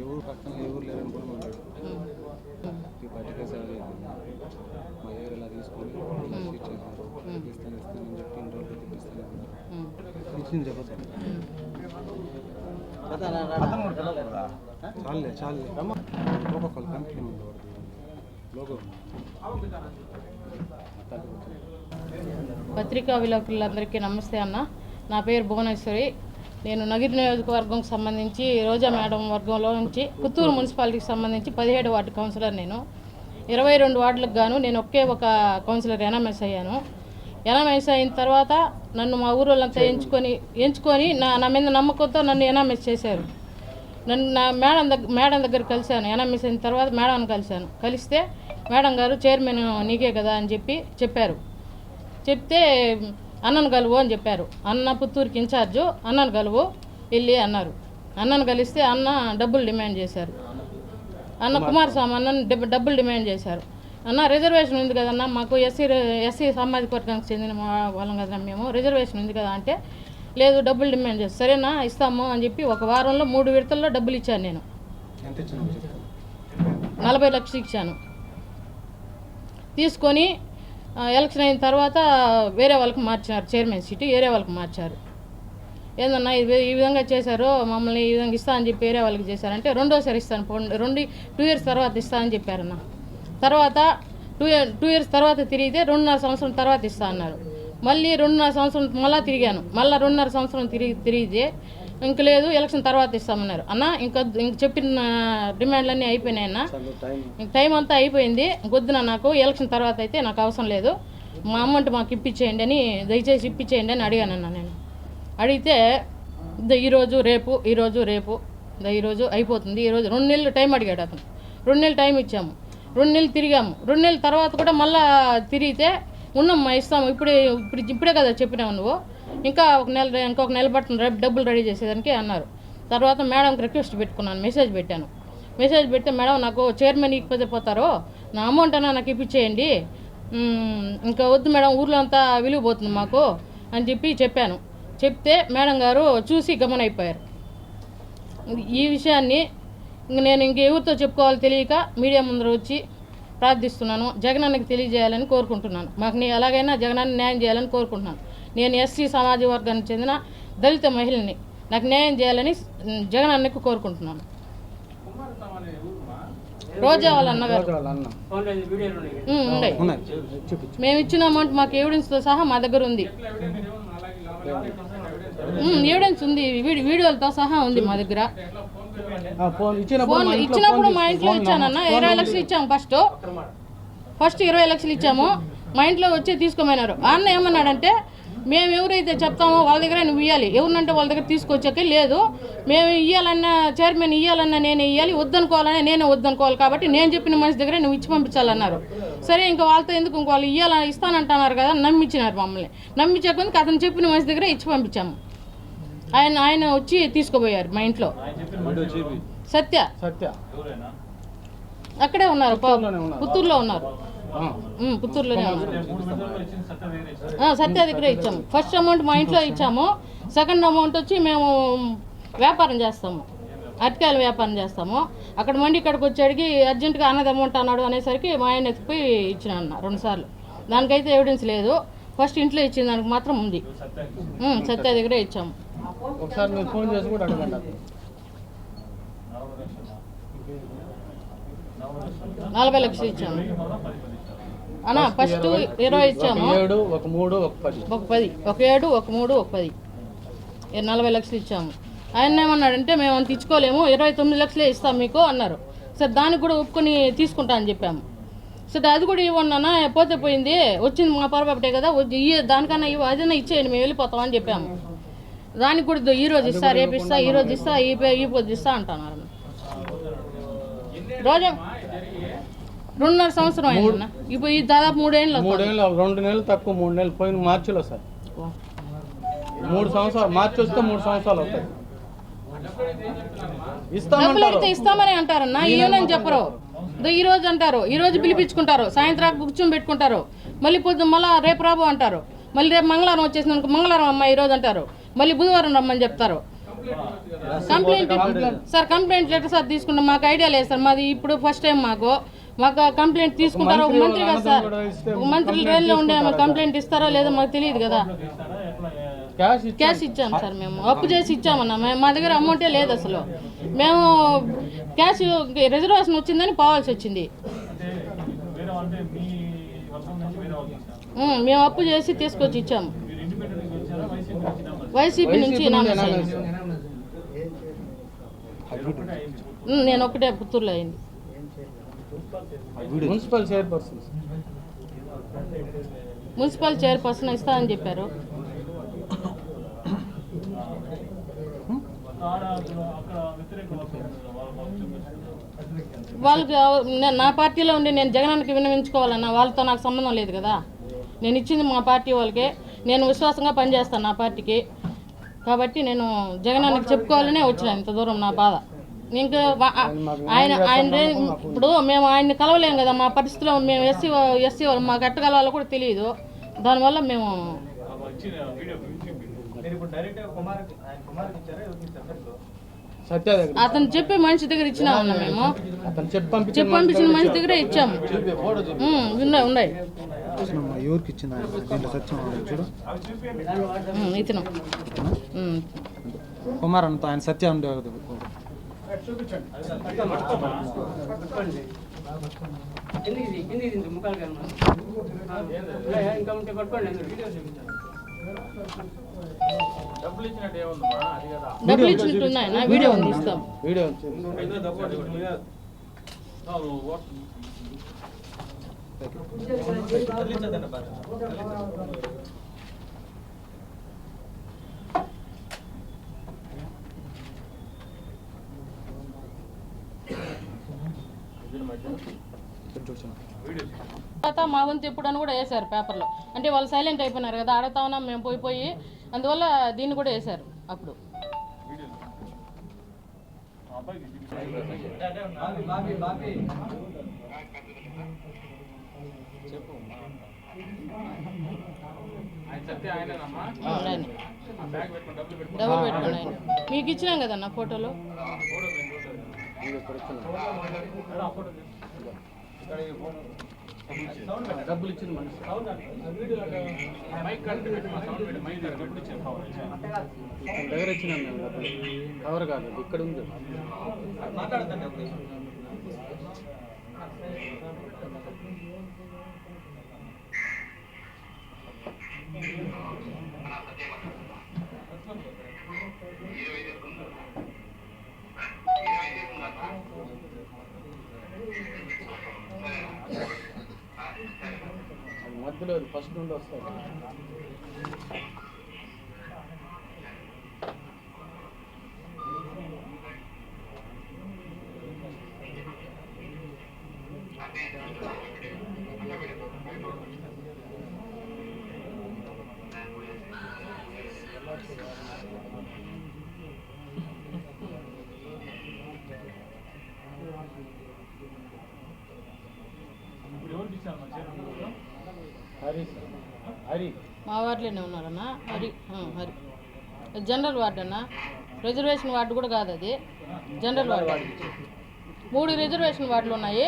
ఎవరు పక్కన ఎవరు లేరని కూడా మాట్లాడు. పట్టిక సేవ మా దగ్గర ఇలా తీసుకొని ఇలా ఇచ్చేసారు ఇస్తాను ఇస్తాను అని చెప్పి ఇన్ని రోజులు తెప్పిస్తానే ఉన్నారు ఉమ్. ఇచ్చింది చెప్పచ్చు ఉమ్. చాలే చాలే. ఒక్కొక్కరు కంపెనీ ఉంది ఒకటి లోగో పత్రికా విలేకరులందరికీ నమస్తే అన్న. నా పేరు భువనేశ్వరి. నేను నగిరి నియోజకవర్గంకి సంబంధించి రోజా మేడం వర్గంలో నుంచి పుత్తూరు మున్సిపాలిటీకి సంబంధించి పదిహేడు వార్డు కౌన్సిలర్ నేను. ఇరవై రెండు వార్డులకు గాను నేను ఒకే ఒక కౌన్సిలర్ ఎన్ఎంఎస్ అయ్యాను. ఎన్ఎంఎస్ అయిన తర్వాత నన్ను మా ఊరు వాళ్ళంతా ఎంచుకొని ఎంచుకొని నా నా మీద నమ్మకంతో నన్ను ఎన్ఎంఎస్ చేశారు. నన్ను నా మేడం దగ్గర మేడం దగ్గర కలిశాను. ఎన్ఎంఎస్ అయిన తర్వాత మేడం కలిశాను. కలిస్తే మేడం గారు చైర్మన్ నీకే కదా అని చెప్పి చెప్పారు. చెప్తే అన్నను కలువు అని చెప్పారు. అన్న పుత్తూరుకి ఇన్ఛార్జు అన్నను కలువు వెళ్ళి అన్నారు. అన్నను కలిస్తే అన్న డబ్బులు డిమాండ్ చేశారు. అన్న కుమారస్వామి అన్నను డబ్బు- డబ్బులు డిమాండ్ చేశారు. అన్న రిజర్వేషన్ ఉంది కదన్నా మాకు ఎస్సీ ఎస్సీ సామాజిక వర్గానికి చెందిన వాళ్ళం కదా మేము రిజర్వేషన్ ఉంది కదా అంటే లేదు డబ్బులు డిమాండ్ చేస్తారు సరేనా ఇస్తాము అని చెప్పి ఒక వారంలో మూడు విడతల్లో డబ్బులు ఇచ్చాను నేను. నలభై లక్షలు ఇచ్చాను. తీసుకొని ఎలక్షన్ అయిన తర్వాత వేరే వాళ్ళకి మార్చారు చైర్మన్ సీటు వేరే వాళ్ళకి మార్చారు. ఏందన్నా ఇది ఈ విధంగా చేశారు మమ్మల్ని ఈ విధంగా ఇస్తా అని చెప్పి వేరే వాళ్ళకి చేశారంటే రెండోసారి ఇస్తాను రెండు టూ ఇయర్స్ తర్వాత ఇస్తా అని చెప్పారన్న. తర్వాత టూ ఇయర్ టూ ఇయర్స్ తర్వాత తిరిగితే రెండున్నర సంవత్సరం తర్వాత ఇస్తా అన్నారు. మళ్ళీ రెండున్నర సంవత్సరం మళ్ళీ తిరిగాను. మళ్ళీ రెండున్నర సంవత్సరం తిరిగి తిరిగితే ఇంక లేదు ఎలక్షన్ తర్వాత ఇస్తామన్నారు. అన్న ఇంకా ఇంక చెప్పిన డిమాండ్లన్నీ అయిపోయినాయి అన్న. చాలు టైం ఇంక టైం అంతా అయిపోయింది. గొద్దున నాకు ఎలక్షన్ తర్వాత అయితే నాకు అవసరం లేదు. మా అమౌంట్ మాకు ఇప్పించేయండి అని దయచేసి ఇప్పించేయండి అని అడిగానన్న నేను. అడిగితే ఈరోజు రేపు ఈరోజు రేపు ఈరోజు అయిపోతుంది. ఈరోజు రెండు నెలలు టైం అడిగాడు అతను. రెండు నెలలు టైం ఇచ్చాము. రెండు నెలలు తిరిగాము. రెండు నెలల తర్వాత కూడా మళ్ళా తిరిగితే ఉన్నామ్మా ఇస్తాము. ఇప్పుడే ఇప్పుడు ఇప్పుడే కదా చెప్పినావు నువ్వు. ఇంకా ఒక నెల ఇంకొక నెల పట్టిన రేపు డబ్బులు రెడీ చేసేదానికి అన్నారు. తర్వాత మేడంకి రిక్వెస్ట్ పెట్టుకున్నాను మెసేజ్ పెట్టాను. మెసేజ్ పెడితే మేడం నాకు చైర్మన్ ఇకపోతే పోతారు నా అమౌంట్ అన్నా నాకు ఇప్పించేయండి ఇంకా వద్దు మేడం ఊర్లో అంతా విలువ పోతుంది మాకు అని చెప్పి చెప్పాను. చెప్తే మేడం గారు చూసి గమనైపోయారు. ఈ విషయాన్ని ఇంక నేను ఇంక ఎవరితో చెప్పుకోవాలో తెలియక మీడియా ముందర వచ్చి ప్రార్థిస్తున్నాను. జగనన్నకి తెలియజేయాలని కోరుకుంటున్నాను. మాకు నీ ఎలాగైనా జగనాన్ని న్యాయం చేయాలని కోరుకుంటున్నాను. నేను ఎస్సీ సమాజ వర్గానికి చెందిన దళిత మహిళని నాకు న్యాయం చేయాలని జగనన్నకి కోరుకుంటున్నాను. రోజా వాళ్ళ అన్నగారు ఉన్నాయి. మేము ఇచ్చిన అమౌంట్ మాకు ఎవిడెన్స్తో సహా మా దగ్గర ఉంది. ఎవిడెన్స్ ఉంది. వీడి- వీడియోలతో సహా ఉంది మా దగ్గర. ఫోన్ ఇచ్చినప్పుడు ఫోన్ మా ఇంట్లో ఇచ్చానన్న ఇరవై లక్షలు ఇచ్చాము ఫస్ట్ ఫస్ట్ ఇరవై లక్షలు ఇచ్చాము. మా ఇంట్లో వచ్చి తీసుకోమన్నారు. అన్న ఏమన్నాడంటే మేము ఎవరైతే చెప్తామో వాళ్ళ దగ్గర నువ్వు ఇవ్వాలి ఎవరినంటే వాళ్ళ దగ్గర తీసుకొచ్చాక లేదు. మేము ఇవ్వాలన్నా చైర్మన్ ఇవ్వాలన్నా నేనే ఇవ్వాలి వద్దనుకోవాలన్నా నేనే వద్దనుకోవాలి కాబట్టి నేను చెప్పిన మనిషి దగ్గర నువ్వు ఇచ్చి పంపించాలన్నారు. సరే ఇంకా వాళ్ళతో ఎందుకు ఇంకో వాళ్ళు ఇవ్వాలని ఇస్తానంటున్నారు కదా నమ్మించినారు మమ్మల్ని. నమ్మించే కొద్దికి అతను చెప్పిన మనిషి దగ్గర ఇచ్చి పంపించాము. ఆయన ఆయన వచ్చి తీసుకుపోయారు మా ఇంట్లో. సత్య. సత్య. అక్కడే ఉన్నారు. పుత్తూరులో ఉన్నారు. పుత్తూరులోనే ఉన్నారు. ఆ, సత్య దగ్గరే ఇచ్చాము. ఫస్ట్ అమౌంట్ మా ఇంట్లో ఇచ్చాము. సెకండ్ అమౌంట్ వచ్చి మేము వ్యాపారం చేస్తాము. అరటికాయల వ్యాపారం చేస్తాము. అక్కడ మండి ఇక్కడికి వచ్చేడికి అర్జెంటుగా అన్నది అమౌంట్ అన్నాడు అనేసరికి మా ఆయన ఎత్తిపోయి ఇచ్చిన అన్న రెండు సార్లు. దానికైతే ఎవిడెన్స్ లేదు. ఫస్ట్ ఇంట్లో ఇచ్చిన దానికి మాత్రం ఉంది. సత్య దగ్గరే ఇచ్చాము. ఒకసారి మీరు ఫోన్ చేసి కూడా అడగండి అతను. నలభై లక్షలు. ఇచ్చాము. అన్న ఫస్ట్ ఇరవై ఇచ్చాము. ఏడు ఒక మూడు ఒక పది. ఒక పది ఒక ఏడు ఒక మూడు ఒక పది. నలభై లక్షలు ఇచ్చాము. ఆయన ఏమన్నాడంటే మేము అంత ఇచ్చుకోలేము ఇరవై తొమ్మిది లక్షలే ఇస్తాం మీకు అన్నారు. సరే దానికి కూడా ఒప్పుకొని తీసుకుంటా అని చెప్పాము. సరే అది కూడా ఇవ్వండి అన్న పోతే పోయింది. వచ్చింది మా పొరపాటే కదా దానికన్నా ఇవ్వ అదైనా ఇచ్చేయండి మేము వెళ్ళిపోతాం అని చెప్పాము. దానికి కూడా ఇద్దో ఈ రోజు ఇస్తా రేపు ఇస్తా ఈ రోజు ఇస్తా ఈ ఈ పొద్దు ఇస్తా అంటున్నారు. రోజా రెండున్నర సంవత్సరం అయిందన్న. ఇప్పుడు ఈ దాదాపు మూడేళ్ళు. మూడేళ్ళు రెండు నెలలు తక్కువ మూడు నెలలు పోయిన మార్చిలో సార్. మూడు సంవత్సరాలు మార్చి వస్తే మూడు సంవత్సరాలు అవుతాయి. డబ్బులు ఇస్తామంటారు అడిగితే ఇస్తామని అంటారన్న. ఈయనని చెప్పరు. ఈ రోజు అంటారు. ఈ రోజు పిలిపించుకుంటారు. సాయంత్రం కూర్చొని పెట్టుకుంటారు. మళ్ళీ పొద్దు మళ్ళీ రేపు రాబో అంటారు. మళ్ళీ రేపు మంగళవారం వచ్చేసింది అనుకో మంగళవారం అమ్మ ఈ రోజు అంటారు. మళ్ళీ బుధవారం రమ్మని చెప్తారు. Complaint sir complaint letter sir తీసుకుంటాం మాకు ఐడియా లేదు సార్. మాది ఇప్పుడు ఫస్ట్ టైం మాకు. మాకు కంప్లైంట్ తీసుకుంటారు ఒక మంత్రి కదా సార్. ఒక మంత్రి రేల్లో ఉండే మాకు కంప్లైంట్ ఇస్తారో లేదో మాకు తెలియదు కదా. క్యాష్ క్యాష్ ఇచ్చాం సార్ మేము. అప్పు చేసి ఇచ్చామన్నా. మేము మా దగ్గర అమౌంటే లేదు అసలు. మేము క్యాష్ రిజర్వేషన్ వచ్చిందని పోవాల్సి వచ్చింది. మేము అప్పు చేసి తీసుకొచ్చి ఇచ్చాము వైసీపీ నుంచి నేను ఒకటే పుత్తూరులో అయింది. Municipal chairperson. మున్సిపల్ చైర్పర్సన్ ఇస్తా అని చెప్పారు. వాళ్ళకి నేను నా పార్టీలో ఉండి నేను జగనానికి విన్నవించుకోవాలన్నా వాళ్ళతో నాకు సంబంధం లేదు కదా. నేను ఇచ్చింది మా పార్టీ వాళ్ళకే. నేను విశ్వాసంగా పనిచేస్తాను నా పార్టీకి. కాబట్టి నేను జగనానికి చెప్పుకోవాలనే వచ్చిన ఇంత దూరం నా బాధ. ఇంకా ఆయన ఆయన రే- ఇప్పుడు మేము ఆయన్ని కలవలేం కదా మా పరిస్థితిలో మేము ఎస్సీ ఎస్సీ వాళ్ళు మాకు ఎట్ట కలవాలో కూడా తెలియదు దానివల్ల మేము అతను చెప్పే మనిషి దగ్గర ఇచ్చినామన్నా మేము అతను చెప్పి పంపించిన చెప్పి పంపించిన మనిషి దగ్గరే ఇచ్చాము. ఉన్నాయి ఉన్నాయి. ఎవరికి ఇచ్చింది ఆయన సత్యం చూడు. ఉమ్, ఇతను ఉమ్. కుమార్ అంత ఆయన సత్య ఉండే డబ్బులు ఇచ్చినట్టు ఏముందమ్మా అది కదా డబ్బులు ఇచ్చినట్టు ఉన్నాయన్న వీడియో ఉంది ఇస్తాం వీడియో ఆ, తర్వాత మా వంతు ఎప్పుడు అని కూడా వేశారు పేపర్లో. అంటే వాళ్ళు సైలెంట్ అయిపోయినారు కదా ఆడతా ఉన్నాం మేము పోయి పోయి. అందువల్ల దీన్ని కూడా వేశారు అప్పుడు. డబ్బులు మీకు ఇచ్చినాం కదన్న ఫోటోలో? ఫోటో డబ్బులు ఇచ్చిన మనిషి మైక్ పెట్టి మా సౌండ్ పెట్టి మైక్ దగ్గర డబ్బులు ఇచ్చాను కవర్ ఇచ్చాను. దగ్గర డబ్బులు కవర్ కాదు. ఇక్కడ ఉంది. అది మధ్యలో అది ఫస్ట్ నుండి వస్తుంది ఇప్పుడు వార్డులోనే ఉన్నారన్న? హరి హరి. జనరల్ వార్డు అన్న రిజర్వేషన్ వార్డు కూడా కాదు అది. General ward. మూడు రిజర్వేషన్ వార్డులు ఉన్నాయి.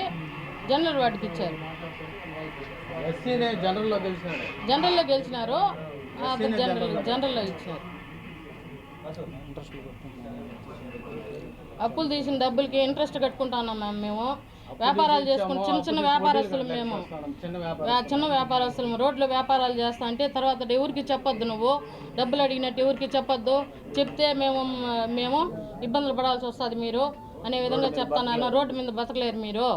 జనరల్ వార్డుకి ఇచ్చారు. జనరల్లో గెలిచినారు. జనరల్ జనరల్లో. ఇచ్చినారు అప్పులు తీసిన డబ్బులకి ఇంట్రెస్ట్ కట్టుకుంటా ఉన్నాం మ్యామ్ మేము. వ్యాపారాలు చేసుకుని చిన్న చిన్న వ్యాపారస్తులు మేము. చిన్న వ్యాపారం వ్యా- చిన్న వ్యాపారస్తులు రోడ్లో వ్యాపారాలు చేస్తా అంటే తర్వాత ఎవరికి చెప్పొద్దు నువ్వు? డబ్బులు అడిగినట్టు ఎవరికి చెప్పొద్దు? చెప్తే మేము మేము ఇబ్బందులు పడాల్సి వస్తుంది మీరు అనే విధంగా చెప్తానన్న. రోడ్డు మీద బతకలేరు మీరు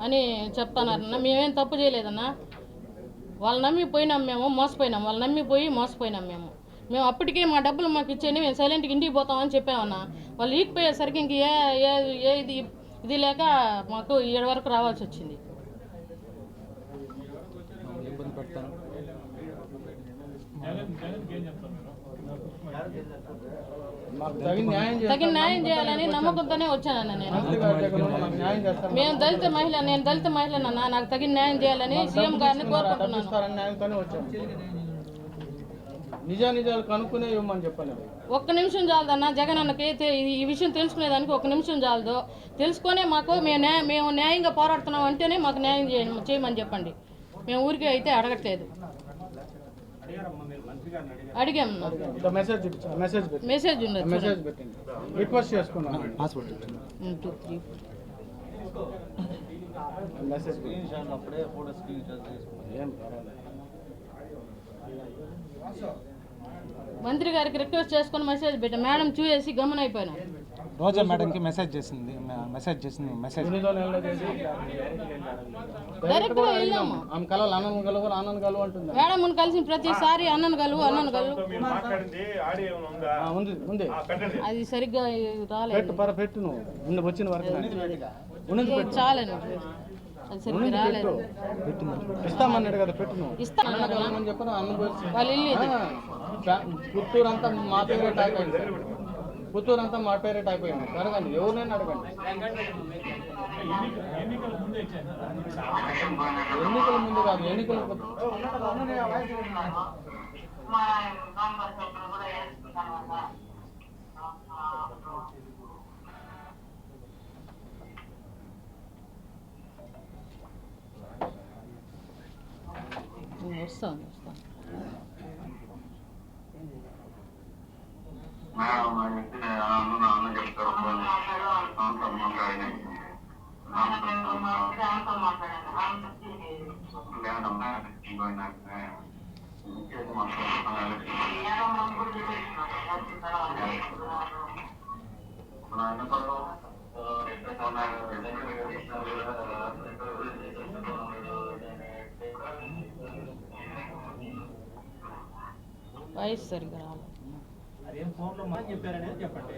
అని చెప్తానన్న. మేమేం తప్పు చేయలేదన్నా. వాళ్ళు నమ్మి పోయినాం మేము మోసపోయినాం. వాళ్ళు నమ్మి పోయి మోసపోయినాం మేము. మేము అప్పటికే మా డబ్బులు మాకు ఇచ్చేయండి మేము సైలెంట్గా ఇంటికి పోతామని చెప్పామన్నా. వాళ్ళు ఈకిపోయేసరికి ఇంక ఏ ఏ ఏ ఇది ఇది లేక మాకు ఏడు వరకు రావాల్సి వచ్చింది. తగిన న్యాయం చేయాలని నమ్మకంతోనే వచ్చానన్న నేను. మేము దళిత మహిళ నేను దళిత మహిళనన్నా నాకు తగిన న్యాయం చేయాలని సీఎం గారిని కోరుకుంటున్నాను. ఇస్తారని న్యాయంతోనే వచ్చాను నిజా నిజాలు కనుక్కునే ఇవ్వమని చెప్పండి ఒక్క నిమిషం చాలదన్న జగన్ అన్నకి తె- ఈ- విషయం తెలుసుకునేదానికి ఒక నిమిషం చాలదు. తెలుసుకొనే మాకు మేము న్యాయ మేము న్యాయంగా పోరాడుతున్నాం అంటేనే మాకు న్యాయం చేయ- చేయమని చెప్పండి. మేము ఊరికే అయితే అడగట్లేదు. ఇంత మెసేజ్ ఇచ్చి- మెసేజ్ పెట్టి. మెసేజ్ ఉన్నది మెసేజ్ పెట్టండి. రిక్వెస్ట్ చేసుకున్నాను పాస్పోర్ట్. ఇచ్చింది వన్ టూ త్రీ. మెసేజ్ అప్పుడే ఫోటో స్క్రీన్ ఏం పర్వాలేదు. మంత్రి గారికి రిక్వెస్ట్ చేసుకొని మెసేజ్ పెట్టాం. మేడం చూసేసి గమన అయిపోయినా రోజా మేడంకి మెసేజ్ చేసింది మెసేజ్ చేసింది మెసేజ్ డైరెక్ట్గా వెళ్ళాము. ఆమె కలవాలి ఆనందం కలవు ఆనందం కలవు అంటుంది? మేడం మున్ను కలిసిన ప్రతిసారి అన్నను కలువు అన్నను కలువు. ఉందా? ఉంది అది సరిగ్గా రాలేదు. పెట్టు పర పెట్టు నువ్వు. వచ్చిన వరకు ఉన్నది పెట్టు. చాలని అది సరిగ్గా రాలేదు. ఇస్తామన్నాడు కదా పెట్టు నువ్వు. ఇస్తాను. చెప్పను అన్న వాళ్ళ పుత్తూరు అంతా మా పేరే టైప్ అయింది సార్. పుత్తూరు అంతా మా పేరే టైప్ అయింది అడగండి ఎవరినైనా అడగండి. ఎన్నికల ఎన్నికల ముందు కాదు ఎన్నికల వస్తాను వస్తాను. మేడం అయితే అదేం ఫోన్లో మనం చెప్పారనేది చెప్పండి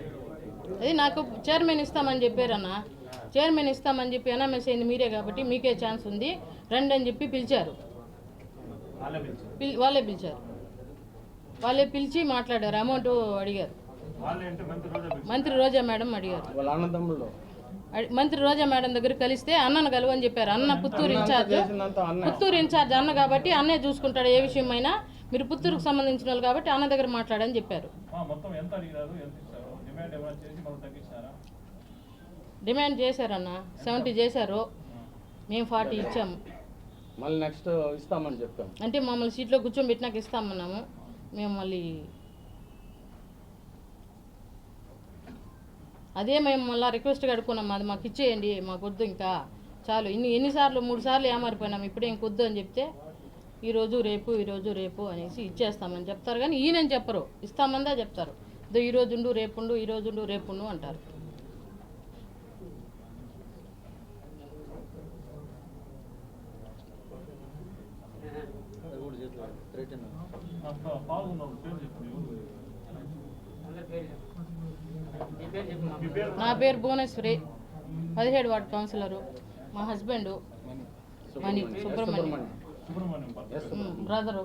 అది నాకు చైర్మన్ ఇస్తామని చెప్పారన్న. చైర్మన్ ఇస్తామని చెప్పి ఎన్ఎంఎస్ అయింది మీరే కాబట్టి మీకే ఛాన్స్ ఉంది. రండి అని చెప్పి పిలిచారు. వాళ్ళే పిలిచారు. పిల్- వాళ్ళే పిలిచారు. వాళ్ళే పిలిచి మాట్లాడారు. అమౌంట్ అడిగారు. మంత్రి రోజా పిలిచారు. మంత్రి రోజా మేడం అడిగారు. మంత్రి రోజా మేడం దగ్గర కలిస్తే అన్నను కలువని చెప్పారు. అన్న పుత్తూరు ఇన్ఛార్జ్. పుత్తూరు ఇన్ఛార్జ్ అన్న కాబట్టి అన్నే చూసుకుంటాడు ఏ విషయమైనా. మీరు పుత్తూరుకు సంబంధించిన వాళ్ళు కాబట్టి అన్న దగ్గర మాట్లాడని చెప్పారు. ఆ, మొత్తం ఎంత అడిగారు? ఎంత ఇచ్చారు? డిమాండ్ ఏమైనా చేసి మనం తగ్గించారా? డిమాండ్ చేశారన్న. సెవెంటీ చేశారు. మేము ఫార్టీ ఇచ్చాము. మళ్ళీ నెక్స్ట్ ఇస్తామని చెప్పాం అంటే మమ్మల్ని సీట్లో కూర్చోబెట్టినాక ఇస్తామన్నాము. మేము మళ్ళీ అదే మేము మళ్ళీ రిక్వెస్ట్గా అడుక్కున్నాం అది మాకు ఇచ్చేయండి మాకు వద్దు ఇంకా. చాలు. ఇన్ని ఎన్నిసార్లు మూడు సార్లు ఏమారిపోయినాం. ఇప్పుడే ఇంకొద్దు అని చెప్తే ఈరోజు రేపు ఈరోజు రేపు అనేసి ఇచ్చేస్తామని చెప్తారు. కానీ ఈయనని చెప్పరు. ఇస్తామందా చెప్తారు. ఇదో ఈరోజు ఉండు రేపుండు ఉండు రేపుండు అంటారు. నా పేరు భువనేశ్వరి. పదిహేడు వార్డు కౌన్సిలరు. మా హస్బెండ్ మణి. సుబ్రహ్మణ్యం బ్రదరు.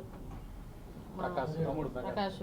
ప్రకాష్.